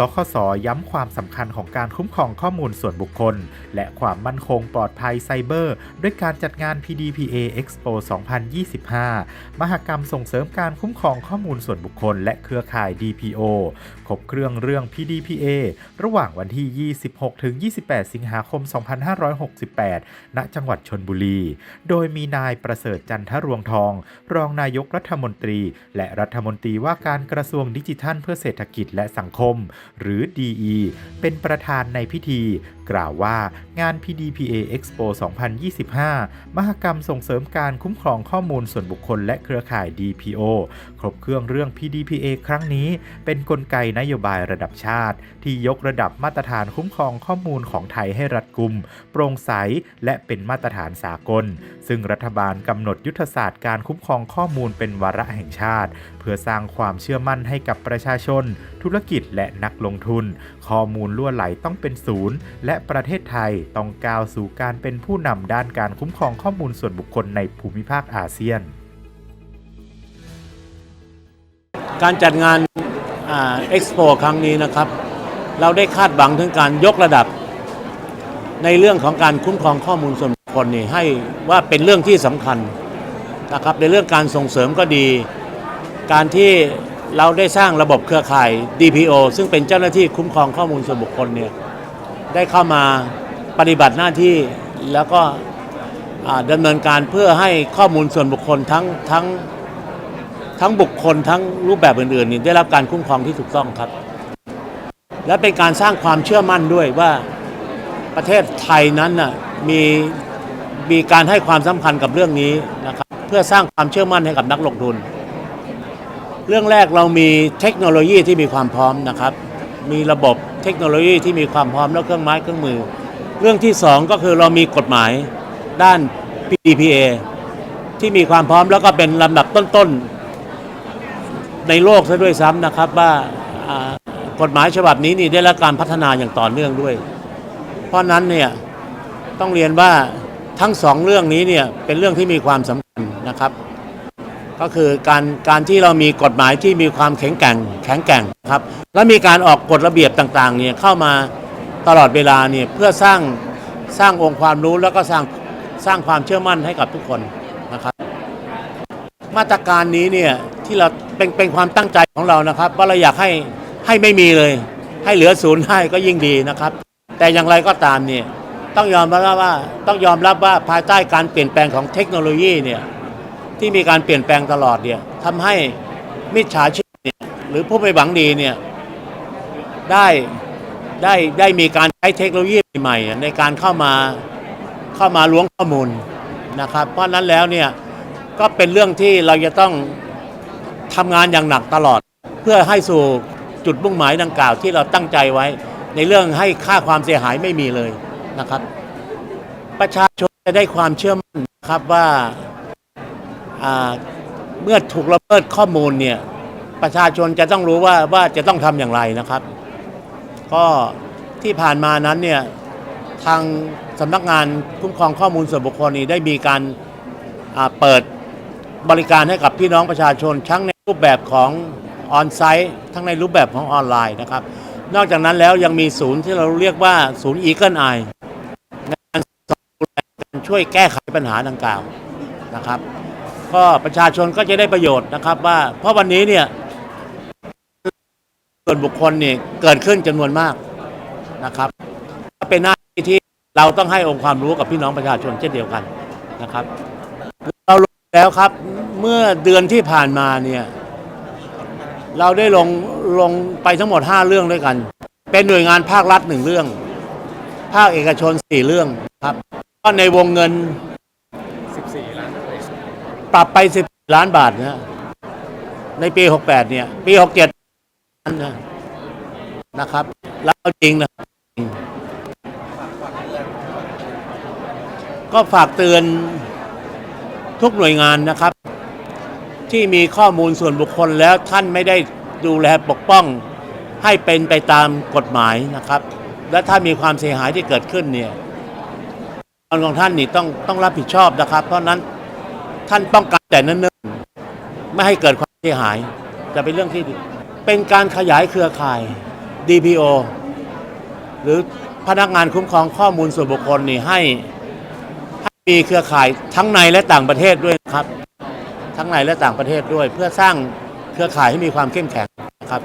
สคสย้ำความสำคัญของการคุ้มครองข้อมูลส่วนบุคคล และความมั่นคงปลอดภัยไซเบอร์ ด้วยการจัดงาน PDPA Expo 2025 มหกรรมส่งเสริมการคุ้มครองข้อมูลส่วนบุคคล และเครือข่าย DPO ครบเครื่องเรื่อง PDPA ระหว่างวันที่ 26-28 สิงหาคม 2568 ณ จังหวัดชนบุรี โดยมีนายประเสริฐจันทรวงทอง รองนายกรัฐมนตรี และรัฐมนตรีว่าการกระทรวงดิจิทัลเพื่อเศรษฐกิจและสังคมหรือ DE เป็นประธานในพิธี กล่าวว่างาน PDPA Expo 2025 มหกรรมส่งเสริมการคุ้มครองข้อมูลส่วนบุคคลและเครือข่าย DPO ครบเครื่องเรื่อง PDPA ครั้งนี้ เป็นนกลไกนโยบายระดับชาติ ที่ยกระดับมาตรฐานคุ้มครองข้อมูลของไทยให้รัดกุม โปร่งใส และเป็นมาตรฐานสากล ซึ่งรัฐบาลกำหนดยุทธศาสตร์การคุ้มครองข้อมูลเป็นวาระแห่งชาติ เพื่อสร้างความเชื่อมั่นให้กับประชาชน ธุรกิจและนักลงทุน ข้อมูลล่วไหลต้องเป็นศูนย์ และประเทศไทยต้องก้าวสู่การเป็นผู้นำด้านการคุ้มครองข้อมูลส่วนบุคคลในภูมิภาคอาเซียน การจัดงานเอ็กซ์โปครั้งนี้นะครับ เราได้คาดหวังถึงการยกระดับ ในเรื่องของการคุ้มครองข้อมูลส่วนบุคคลนี่ให้ว่าเป็นเรื่องที่สำคัญนะครับในเรื่องการส่งเสริมก็ดี การที่ เราได้สร้างระบบเครือข่าย DPO ซึ่งเป็นเจ้าหน้าที่คุ้มครองข้อมูลส่วนบุคคลเนี่ยได้เข้ามาปฏิบัติหน้าที่แล้วก็ดำเนินการเพื่อให้ข้อมูลส่วนบุคคลทั้งทั้งทั้งบุคคลทั้งรูปแบบอื่นๆนี่ได้รับการคุ้มครองที่ถูกต้องครับ และเป็นการสร้างความเชื่อมั่นด้วยว่าประเทศไทยนั้นน่ะมีมีการให้ความสำคัญกับเรื่องนี้นะครับเพื่อสร้างความเชื่อมั่นให้กับนักลงทุน เรื่องแรกเรามีเทคโนโลยีที่มีความพร้อมนะครับ มีระบบเทคโนโลยีที่มีความพร้อมและเครื่องไม้เครื่องมือ เรื่องที่สองก็คือเรามีกฎหมายด้าน PDPA ที่มีความพร้อมแล้วก็เป็นลำดับต้นๆ ในโลกซะด้วยซ้ำนะครับว่าอ่ากฎหมายฉบับนี้นี่ได้รับการพัฒนาอย่างต่อเนื่องด้วย เพราะนั้นเนี่ยต้องเรียนว่าทั้งสองเรื่องนี้เนี่ยเป็นเรื่องที่มีความสำคัญนะครับ ก็คือการการที่เรามีกฎหมายที่มีความแข็งแกร่งแข็งแกร่งครับ และมีการออกกฎระเบียบต่างๆเนี่ยเข้ามาตลอดเวลาเนี่ยเพื่อสร้างสร้างองค์ความรู้แล้วก็สร้างสร้างความเชื่อมั่นให้กับทุกคนนะครับ มาตรการนี้เนี่ยที่เราเป็นเป็นความตั้งใจของเรานะครับ ว่าเราอยากให้ให้ไม่มีเลย ให้เหลือศูนย์ให้ก็ยิ่งดีนะครับ แต่อย่างไรก็ตามเนี่ยต้องยอมรับว่าต้องยอมรับว่าภายใต้การเปลี่ยนแปลงของเทคโนโลยีเนี่ย ที่มีการเปลี่ยนแปลงตลอดเนี่ยทำให้มิจฉาชีพเนี่ยหรือผู้ไม่หวังดีเนี่ยได้ได้ได้มีการใช้เทคโนโลยีใหม่ในการเข้ามาเข้ามาล้วงข้อมูลนะครับ เพราะนั้นแล้วเนี่ยก็เป็นเรื่องที่เราจะต้องทำงานอย่างหนักตลอด เพื่อให้สู่จุดมุ่งหมายดังกล่าวที่เราตั้งใจไว้ ในเรื่องให้ค่าความเสียหายไม่มีเลยนะครับ ประชาชนจะได้ความเชื่อมั่นนะครับว่า เมื่อถูกละเมิดข้อมูลเนี่ยประชาชนจะต้องรู้ว่าว่าจะต้องทำอย่างไรนะครับ ก็ที่ผ่านมานั้นเนี่ยทางสำนักงานคุ้มครองข้อมูลส่วนบุคคลนี้ได้มีการเปิดบริการให้กับพี่น้องประชาชนทั้งในรูปแบบของออนไซต์ทั้งในรูปแบบของออนไลน์นะครับ นอกจากนั้นแล้วยังมีศูนย์ที่เราเรียกว่าศูนย์ Eagle Eye ในการสอบดูแลการช่วยแก้ไขปัญหาดังกล่าวนะครับ ก็ประชาชนก็จะได้ประโยชน์นะครับว่า เพราะวันนี้เนี่ยส่วนบุคคลเนี่ยเกิดขึ้นจำนวนมากนะครับเป็นหน้าที่ที่เราต้องให้องค์ความรู้กับพี่น้องประชาชนเช่นเดียวกันนะครับ เราลงแล้วครับเมื่อเดือนที่ผ่านมาเนี่ยเราได้ลงลงไปทั้งหมด 5 เรื่องด้วยกัน เป็นหน่วยงานภาครัฐหนึ่งเรื่อง ภาคเอกชน 4 เรื่องครับก็ในวงเงิน ปรับไป10ล้านบาทนะในปี68เนี่ย ปี67นั้นนะนะครับ แล้วจริงนะก็ฝากเตือนทุกหน่วยงานนะครับ ที่มีข้อมูลส่วนบุคคลแล้วท่านไม่ได้ดูแลปกป้องให้เป็นไปตามกฎหมายนะครับ และถ้ามีความเสียหายที่เกิดขึ้นเนี่ยตอนของท่านนี่ต้องต้องรับผิดชอบนะครับ เพราะนั้น ท่านป้องกันแต่เนิ่นๆ ไม่ให้เกิดความเสียหาย จะเป็นเรื่องที่ดีเป็นการขยายเครือข่าย DPO หรือพนักงานคุ้มครองข้อมูลส่วนบุคคลนี่ให้ให้มีเครือข่ายทั้งในและต่างประเทศด้วยครับ ทั้งในและต่างประเทศด้วย เพื่อสร้างเครือข่ายให้มีความเข้มแข็งครับ